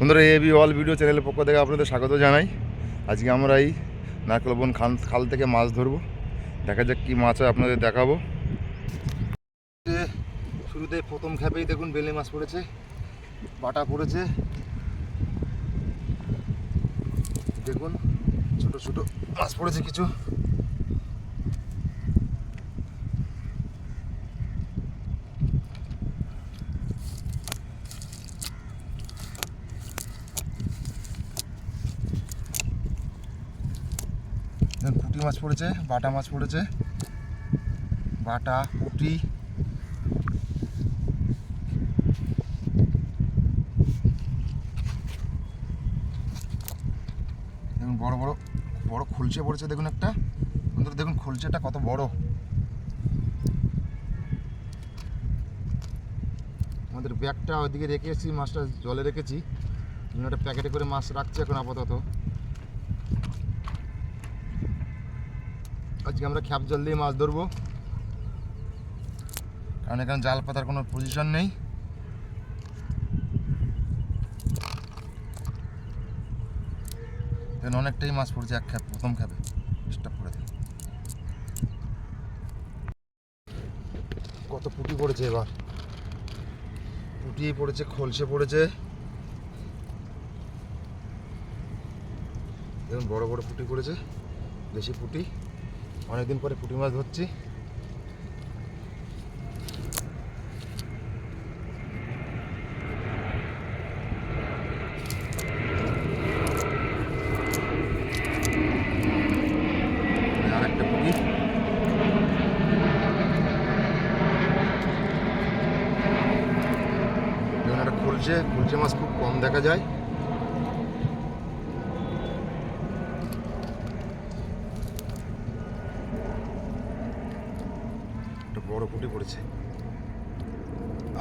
বন্ধুরা AB all video চ্যানেলের পক্ষ থেকে আপনাদের স্বাগত জানাই। আজকে আমরা এই নারকেলবন খাল খাল থেকে মাছ ধরবো। দেখা যাক কী মাছ হয়, আপনাদের দেখাবো। শুরুতে প্রথম খেপেই দেখুন বেলে মাছ পড়েছে, বাটা পড়েছে। দেখুন, ছোট ছোট মাছ পড়েছে কিছু। পুঁটি মাছ পড়েছে, বাটা মাছ পড়েছে। বাটা, পুঁটি। দেখুন, বড় বড় বড় খুলছে পড়েছে, দেখুন একটা। বন্ধুরা, দেখুন, খুলছেটা কত বড়। আমাদের ব্যাগটা ওইদিকে রেখেছি মাছটা জলে রেখেছি। একটা প্যাকেটে করে মাছ রাখছি এখন আপাতত। আজকে আমরা খ্যাপ জল দিয়ে মাছ ধরবো। কারণ এখানে জাল পাতার কোনো পজিশন নেই। অনেকটাই মাছ পড়ছে এক খ্যাপ, প্রথম খ্যাপে। স্টপ করে দিই কত পুটি পড়েছে এবার। পুটি পড়েছে, খলসে পড়েছে। দেখুন, বড় বড় পুটি পড়েছে বেশি পুটি। অনেকদিন পরে পুঁটি মাছ ধরছি। খুলছে খুলছে মাছ খুব কম দেখা যায় একটা বড় পুঁটি পড়েছে।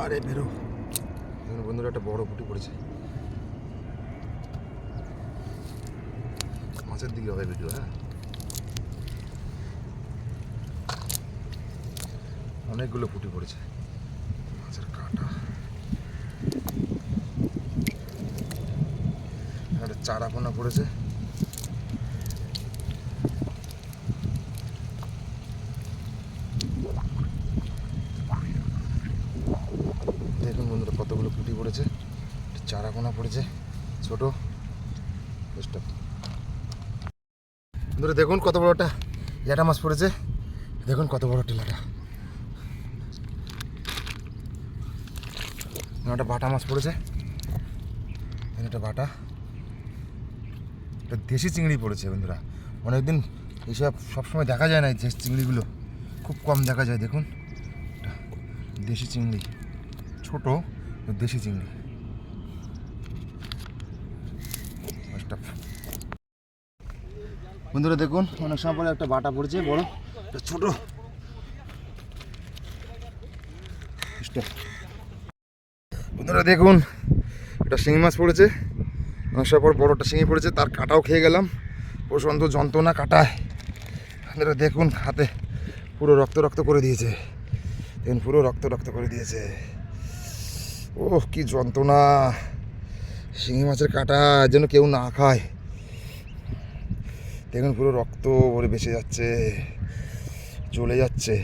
আরে বেরো দেখুন বন্ধুরা একটা বড় পুঁটি পড়েছে। মাছের দিকে হবে ভিডিও হ্যাঁ? অনেকগুলো পুঁটি পড়েছে। মাছের কাটা। একটা চারা পোনা পড়েছে দেখুন বন্ধুরা পুঁটি পড়েছে চারা পোনা পড়েছে, ছোট। বন্ধুরা, দেখুন কত বড় একটা ল্যাটা মাছ পড়েছে। দেখুন কত বড় একটা ল্যাটা একটা বাটা মাছ পড়েছে। একটা বাটা। একটা দেশি চিংড়ি পড়েছে বন্ধুরা। অনেকদিন এইসব সবসময় দেখা যায় না এই যে চিংড়িগুলো। খুব কম দেখা যায়, দেখুন। দেশি চিংড়ি। ছোট। দেশি চিংড়ি। বন্ধুরা দেখুন, অনেক সময় পরে একটা বাটা পড়েছে বড় একটা ছোট। বন্ধুরা দেখুন, একটা শিঙি মাছ পড়েছে। অনেক সময় পর বড়টা শিঙি পড়েছে, তার কাটাও খেয়ে গেলাম। প্রচণ্ড যন্ত্রণা কাটায়। বন্ধুরা দেখুন, হাতে পুরো রক্ত রক্ত করে দিয়েছে। দেখুন, পুরো রক্ত রক্ত করে দিয়েছে। ওহ, কি যন্ত্রণা। শিঙি মাছের কাটা যেন কেউ না খায়। দেখুন পুরো রক্ত ভরে বেঁচে যাচ্ছে চলে যাচ্ছে।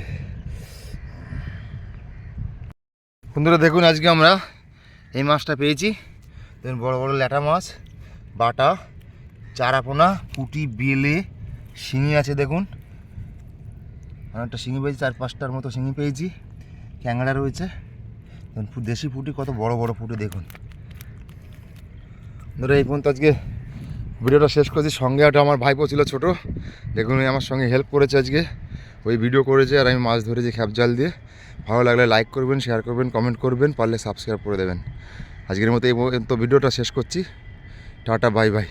বন্ধুরা, দেখুন আজকে আমরা এই মাছটা পেয়েছি। দেখুন, বড় বড় ল্যাটা মাছ, বাটা, চারাপোনা, পুটি, বেলে, শিঙি আছে, দেখুন। অনেকটা শিঙি পেয়েছি, চার পাঁচটার মতো শিঙি পেয়েছি। ক্যাংড়া রয়েছে। দেশি পুটি কত বড় বড় পুটি দেখুন। ধরো এই পর্যন্ত আজকে ভিডিওটা শেষ করেছি। সঙ্গে একটা আমার ভাইপো ছিল ছোটো। দেখুন আমার সঙ্গে হেল্প করেছে আজকে। ওই ভিডিও করেছে আর আমি মাছ ধরেছি খ্যাপ জাল দিয়ে। ভালো লাগলে লাইক করবেন শেয়ার করবেন কমেন্ট করবেন, পারলে সাবস্ক্রাইব করে দেবেন। আজকের মতো এই পর্যন্ত ভিডিওটা শেষ করছি। Tata bye bye